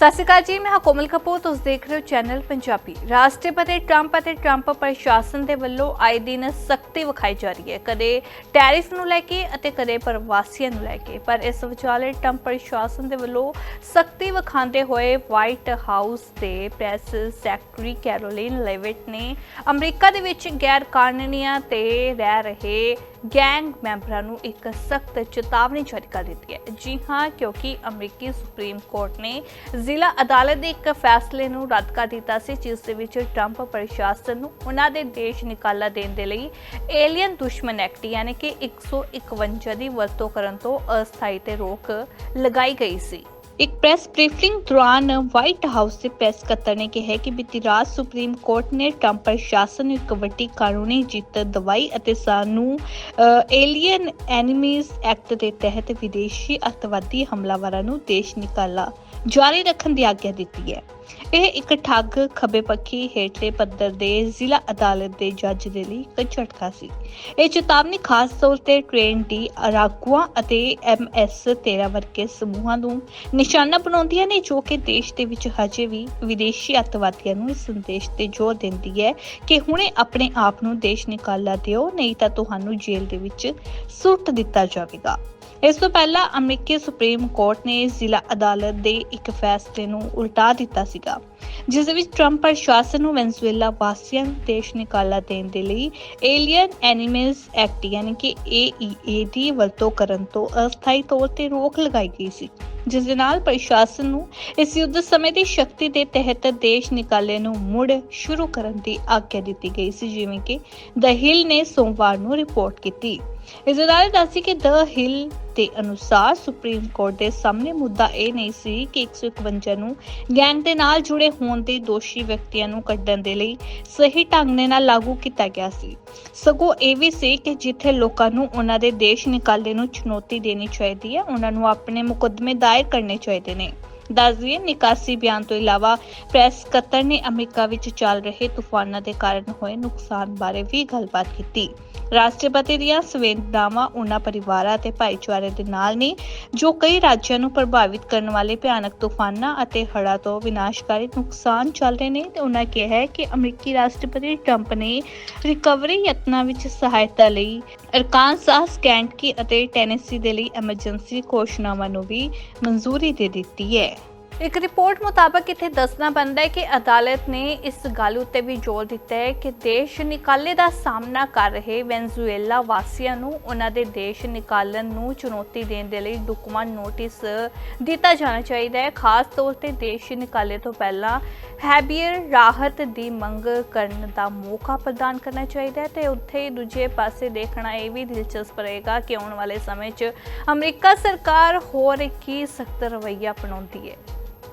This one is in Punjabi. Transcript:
ਸਤਿ ਸ਼੍ਰੀ ਅਕਾਲ ਜੀ, ਮੈਂ ਹਾਂ ਕੋਮਲ ਕਪੂਰ, ਤੁਸੀਂ ਦੇਖ ਰਹੇ ਹੋ ਚੈਨਲ ਪੰਜਾਬੀ। ਰਾਸ਼ਟਰਪਤੀ ਟਰੰਪ ਅਤੇ ਟਰੰਪ ਪ੍ਰਸ਼ਾਸਨ ਦੇ ਵੱਲੋਂ ਆਏ ਦਿਨ ਸਖਤੀ ਵਿਖਾਈ ਜਾ ਰਹੀ ਹੈ। ਕਦੇ ਟੈਰਿਫ ਨੂੰ ਲੈ ਕੇ ਅਤੇ ਕਦੇ ਪ੍ਰਵਾਸੀਆਂ ਨੂੰ ਲੈ ਕੇ। ਪਰ ਇਸ ਵਿਚਾਲੇ ਟਰੰਪ ਪ੍ਰਸ਼ਾਸਨ ਦੇ ਵੱਲੋਂ ਸਖਤੀ ਵਿਖਾਉਂਦੇ ਹੋਏ ਵਾਈਟ ਹਾਊਸ ਦੇ ਪ੍ਰੈਸ ਸੈਕਟਰੀ ਕੈਰੋਲਿਨ ਲੈਵਿਟ ਨੇ ਅਮਰੀਕਾ ਦੇ ਵਿੱਚ ਗੈਰ ਕਾਨੂੰਨੀਆਂ ਤੇ ਰਹਿ ਰਹੇ ਗੈਂਗ ਮੈਂਬਰਾਂ ਨੂੰ ਇੱਕ ਸਖਤ ਚੇਤਾਵਨੀ ਜਾਰੀ ਕਰ ਦਿੱਤੀ ਹੈ। ਜੀ ਹਾਂ, ਕਿਉਂਕਿ ਅਮਰੀਕੀ ਸੁਪਰੀਮ ਕੋਰਟ ਨੇ ਜ਼ਿਲ੍ਹਾ ਅਦਾਲਤ ਦੇ ਇੱਕ ਫੈਸਲੇ ਨੂੰ ਰੱਦ ਕਰ ਦਿੱਤਾ ਸੀ, ਜਿਸ ਦੇ ਵਿੱਚ ਟਰੰਪ ਪ੍ਰਸ਼ਾਸਨ ਨੂੰ ਉਹਨਾਂ ਦੇ ਦੇਸ਼ ਨਿਕਾਲਾ ਦੇਣ ਦੇ ਲਈ ਏਲੀਅਨ ਦੁਸ਼ਮਣ ਐਕਟ ਯਾਨੀ ਕਿ 151 ਦੀ ਵਰਤੋਂ ਕਰਨ ਤੋਂ ਅਸਥਾਈ ਤੇ ਰੋਕ ਲਗਾਈ ਗਈ ਸੀ। ਇੱਕ ਪ੍ਰੈਸ ਬਰੀਫਿੰਗ ਦੌਰਾਨ ਵਾਈਟ ਹਾਊਸ ਦੇ ਪ੍ਰੈਸ ਸਕੱਤਰ ਨੇ ਕਿਹਾ ਕਿ ਬੀਤੀ ਰਾਤ ਸੁਪਰੀਮ ਕੋਰਟ ਨੇ ਟਰੰਪ ਪ੍ਰਸ਼ਾਸਨ ਨੂੰ ਇੱਕ ਵੱਡੀ ਕਾਨੂੰਨੀ ਜਿੱਤ ਦਵਾਈ ਅਤੇ ਸਾਨੂੰ ਏਲੀਅਨ ਐਨੀਮੀਜ਼ ਐਕਟ ਦੇ ਤਹਿਤ ਵਿਦੇਸ਼ੀ ਅੱਤਵਾਦੀ ਹਮਲਾਵਰਾਂ ਨੂੰ ਦੇਸ਼ ਨਿਕਾਲਾ। ਜਾਰੀ ਰੱਖਣ ਦੀ ਆਗਿਆ ਦਿੱਤੀ ਹੈ। ਇਹ ਇੱਕ ਠੱਗ, ਖੱਬੇ ਪੱਖੀ ਹੇਠਲੇ ਪੱਧਰ ਦੇ ਜ਼ਿਲ੍ਹਾ ਅਦਾਲਤ ਦੇ ਜੱਜ ਦੇ ਲਈ ਇੱਕ ਝਟਕਾ ਸੀ। ਇਹ ਚੇਤਾਵਨੀ ਖਾਸ ਤੌਰ ਤੇ ਟ੍ਰੇਨ ਡੀ ਅਰਾਗੂਆ ਅਤੇ ਐਮਐਸ 13 ਵਰਗੇ ਸਮੂਹਾਂ ਨੂੰ ਨਿਸ਼ਾਨਾ ਬਣਾਉਂਦੀਆਂ ਨੇ, ਜੋ ਕਿ ਦੇਸ਼ ਦੇ ਵਿੱਚ ਹਜੇ ਵੀ ਵਿਦੇਸ਼ੀ ਅੱਤਵਾਦੀਆਂ ਨੂੰ ਇਸ ਸੰਦੇਸ਼ ਤੇ ਜ਼ੋਰ ਦਿੰਦੀ ਹੈ ਕਿ ਹੁਣੇ ਆਪਣੇ ਆਪ ਨੂੰ ਦੇਸ਼ ਨਿਕਾਲਾ ਦਿਓ, ਨਹੀਂ ਤਾਂ ਤੁਹਾਨੂੰ ਜੇਲ੍ਹ ਦੇ ਵਿੱਚ ਸੁੱਟ ਦਿੱਤਾ ਜਾਵੇਗਾ। ਇਸ ਤੋਂ ਪਹਿਲਾਂ ਅਮਰੀਕੀ ਸੁਪਰੀਮ ਕੋਰਟ ਨੇ ਜ਼ਿਲ੍ਹਾ ਅਦਾਲਤ ਦੇ ਇੱਕ ਫੈਸਲੇ ਨੂੰ ਉਲਟਾ ਦਿੱਤਾ ਸੀਗਾ, ਜਿਸ ਦੇ ਵਿੱਚ ਟਰੰਪ ਪ੍ਰਸ਼ਾਸਨ ਨੂੰ ਵੈਨਜ਼ੂਏਲਾ ਵਾਸੀਆਂ ਨੂੰ ਦੇਸ਼ ਨਿਕਾਲਾ ਦੇਣ ਦੇ ਲਈ ਏਲੀਅਨ ਐਨੀਮਲਸ ਐਕਟ ਯਾਨੀ ਕਿ AEA ਵਰਤੋਂ ਕਰਨ ਤੋਂ ਅਸਥਾਈ ਤੌਰ ਤੇ ਰੋਕ ਲਗਾਈ ਗਈ ਸੀ। ਜਿਸ ਦੇ ਨਾਲ ਪ੍ਰਸ਼ਾਸਨ ਨੂੰ ਇਸ ਯੁੱਧ ਸਮੇਂ ਦੀ ਸ਼ਕਤੀ ਦੇ ਤਹਿਤ ਦੇਸ਼ ਨਿਕਾਲੇ ਨੂੰ ਮੁੜ ਸ਼ੁਰੂ ਕਰਨ ਦੀ ਆਗਿਆ ਦਿੱਤੀ ਗਈ ਸੀ, ਜਿਵੇਂ ਕਿ ਦ ਹਿਲ ਨੇ ਸੋਮਵਾਰ ਨੂੰ ਰਿਪੋਰਟ ਕੀਤੀ। ਇਸ ਅਦਾਲਤ ਦੱਸੀ ਕਿ ਦ ਹਿਲ ਦੇ ਅਨੁਸਾਰ ਸੁਪਰੀਮ ਕੋਰਟ ਦੇ ਸਾਹਮਣੇ ਮੁੱਦਾ ਇਹ ਨਹੀਂ ਸੀ ਕਿ 151 ਨੂੰ ਗੈਂਗ ਦੇ ਨਾਲ ਜੁੜੇ ਹੋਣ ਦੇ ਦੋਸ਼ੀ ਵਿਅਕਤੀਆਂ ਨੂੰ ਕੱਢਣ ਦੇ ਲਈ ਸਹੀ ਢੰਗ ਦੇ ਨਾਲ ਲਾਗੂ ਕੀਤਾ ਗਿਆ ਸੀ। ਸਗੋਂ ਇਹ ਵੀ ਸੀ ਕਿ ਜਿੱਥੇ ਲੋਕਾਂ ਨੂੰ ਉਹਨਾਂ ਦੇ ਦੇਸ਼ ਨਿਕਾਲੇ ਨੂੰ ਚੁਣੌਤੀ ਦੇਣੀ ਚਾਹੀਦੀ ਹੈ, ਉਹਨਾਂ ਨੂੰ ਆਪਣੇ ਮੁਕੱਦਮੇ ਦਾਇਰ ਕਰਨੇ ਚਾਹੀਦੇ ਨੇ। ਦੱਸ ਦਈਏ ਨਿਕਾਸੀ ਬਿਆਨ ਤੋਂ ਇਲਾਵਾ ਪ੍ਰੈਸ ਸਕੱਤਰ ਨੇ ਅਮਰੀਕਾ ਵਿੱਚ ਚੱਲ ਰਹੇ ਤੂਫਾਨਾਂ ਦੇ ਕਾਰਨ ਹੋਏ ਨੁਕਸਾਨ ਬਾਰੇ ਵੀ ਗੱਲਬਾਤ ਕੀਤੀ। ਰਾਸ਼ਟਰਪਤੀ ਦੀਆਂ ਸੰਵੇਦਨਾਵਾਂ ਉਹਨਾਂ ਪਰਿਵਾਰਾਂ ਅਤੇ ਭਾਈਚਾਰੇ ਦੇ ਨਾਲ ਨੇ, ਜੋ ਕਈ ਰਾਜਾਂ ਨੂੰ ਪ੍ਰਭਾਵਿਤ ਕਰਨ ਵਾਲੇ ਭਿਆਨਕ ਤੂਫਾਨਾਂ ਅਤੇ ਹੜ੍ਹਾਂ ਤੋਂ ਵਿਨਾਸ਼ਕਾਰੀ ਨੁਕਸਾਨ ਚੱਲ ਰਹੇ ਨੇ ਤੇ ਉਹਨਾਂ ਕਿਹਾ ਹੈ ਕਿ ਅਮਰੀਕੀ ਰਾਸ਼ਟਰਪਤੀ ਟਰੰਪ ਨੇ ਰਿਕਵਰੀ ਯਤਨਾਂ ਵਿੱਚ ਸਹਾਇਤਾ ਲਈ ਅਰਕਾਨਸਾਸ ਕੈਂਟਕੀ ਅਤੇ ਟੈਨੇਸੀ ਦੇ ਲਈ ਐਮਰਜੈਂਸੀ ਘੋਸ਼ਣਾਵਾਂ ਨੂੰ ਵੀ ਮਨਜ਼ੂਰੀ ਦੇ ਦਿੱਤੀ ਹੈ। ਇੱਕ ਰਿਪੋਰਟ ਮੁਤਾਬਕ ਇੱਥੇ ਦੱਸਣਾ ਬਣਦਾ ਹੈ ਕਿ ਅਦਾਲਤ ਨੇ ਇਸ ਗੱਲ ਉੱਤੇ ਵੀ ਜ਼ੋਰ ਦਿੱਤਾ ਹੈ ਕਿ ਦੇਸ਼ ਨਿਕਾਲੇ ਦਾ ਸਾਹਮਣਾ ਕਰ ਰਹੇ ਵੈਨਜ਼ੂਏਲਾ ਵਾਸੀਆਂ ਨੂੰ ਉਹਨਾਂ ਦੇ ਦੇਸ਼ ਨਿਕਾਲਣ ਨੂੰ ਚੁਣੌਤੀ ਦੇਣ ਦੇ ਲਈ ਢੁਕਵਾਂ ਨੋਟਿਸ ਦਿੱਤਾ ਜਾਣਾ ਚਾਹੀਦਾ ਹੈ। ਖਾਸ ਤੌਰ ਤੇ ਦੇਸ਼ ਨਿਕਾਲੇ ਤੋਂ ਪਹਿਲਾਂ ਹੈਬੀਅਰ ਰਾਹਤ ਦੀ ਮੰਗ ਕਰਨ ਦਾ ਮੌਕਾ ਪ੍ਰਦਾਨ ਕਰਨਾ ਚਾਹੀਦਾ ਹੈ ਤੇ ਉੱਥੇ ਹੀ ਦੂਜੇ ਪਾਸੇ ਦੇਖਣਾ ਇਹ ਵੀ ਦਿਲਚਸਪ ਰਹੇਗਾ ਕਿ ਆਉਣ ਵਾਲੇ ਸਮੇਂ 'ਚ ਅਮਰੀਕਾ ਸਰਕਾਰ ਹੋਰ ਕੀ ਸਖਤ ਰਵੱਈਆ ਅਪਣਾਉਂਦੀ ਹੈ।